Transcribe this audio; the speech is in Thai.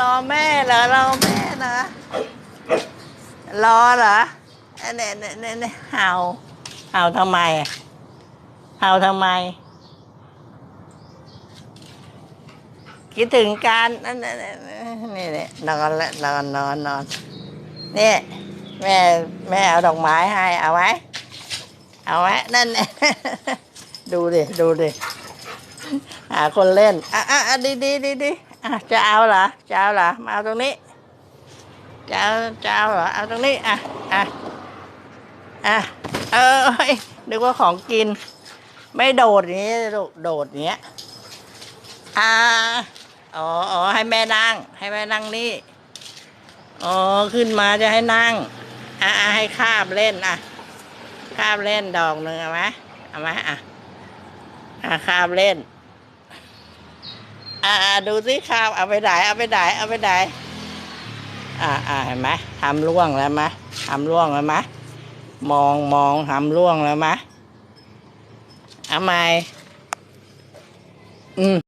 รอแม่เหรอรอแม่เหรอรอเหรอเนี่ยเนี่ยเนี่ยเนี่ยเห่าเห่าทำไมเห่าทำไม คิดถึงการนั่นนี่นี่นี่นอนละนอนนอนนอนนี่แม่แม่เอาดอกไม้ให้เอาไว้ เอาไว้นั่นดูดิดูดิหาคนเล่นอะอะอะดีดีดีดี อะจะเอาเหรอจะเอาเหรอมาเอาตรงนี้จะเอาจะเอาเหรอเอาตรงนี้อะอะอะเออนึกว่าของกิน ไม่โดดนี้โดดอย่างเงี้ยอ่าอ๋ออ๋อให้แม่นั่ง ให้แม่นั่งนี่อ๋อขึ้นมาจะให้นั่งอ่าให้คาบเล่นอะคาบเล่นดอกหนึ่งเอาไหมเอาไหมอะอะคาบเล่น อ่าดูสิคาบเอาไปไหนเอาไปไหนเอาไปไหนอ่าอ่าเห็นไหมทำร่วงแล้วไหมทำร่วงแล้วไหมมองมองทำร่วงแล้วไหมเอาไหมอืม